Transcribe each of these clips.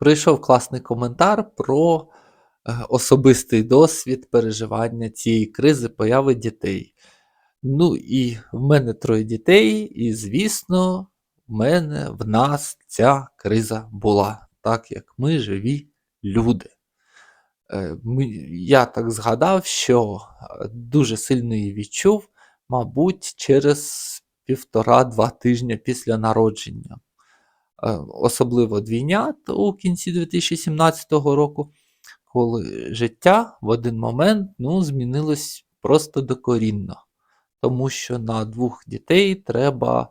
Прийшов класний коментар про е, особистий досвід переживання цієї кризи появи дітей. Ну і в мене троє дітей, і, звісно, в мене в нас ця криза була, так як ми живі люди. Е, Я так згадав, що е, дуже сильно її відчув, мабуть, через півтора-два тижні після народження. Е, Особливо двійнят у кінці 2017 року, коли життя в один момент ну, змінилось просто докорінно. Тому що на двох дітей треба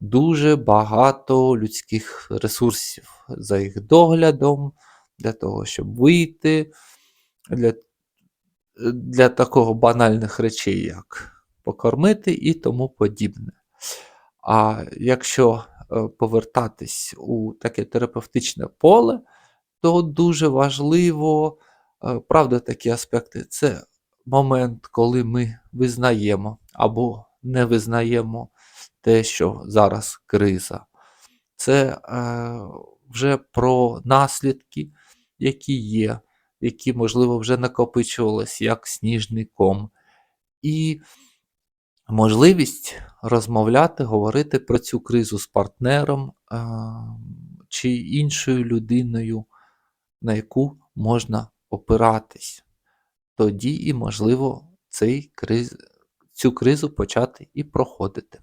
дуже багато людських ресурсів за їх доглядом, для того, щоб вийти, для, для такого банальних речей, як покормити і тому подібне. А якщо повертатись у таке терапевтичне поле, то дуже важливо, е, правда, такі аспекти це момент, коли ми визнаємо або не визнаємо те, що зараз криза. Це е, вже про наслідки, які є, які, можливо, вже накопичувалися як сніжний ком. І можливість розмовляти, говорити про цю кризу з партнером е, чи іншою людиною, на яку можна опиратись. Тоді і, можливо, цей криз, цю кризу почати і проходити.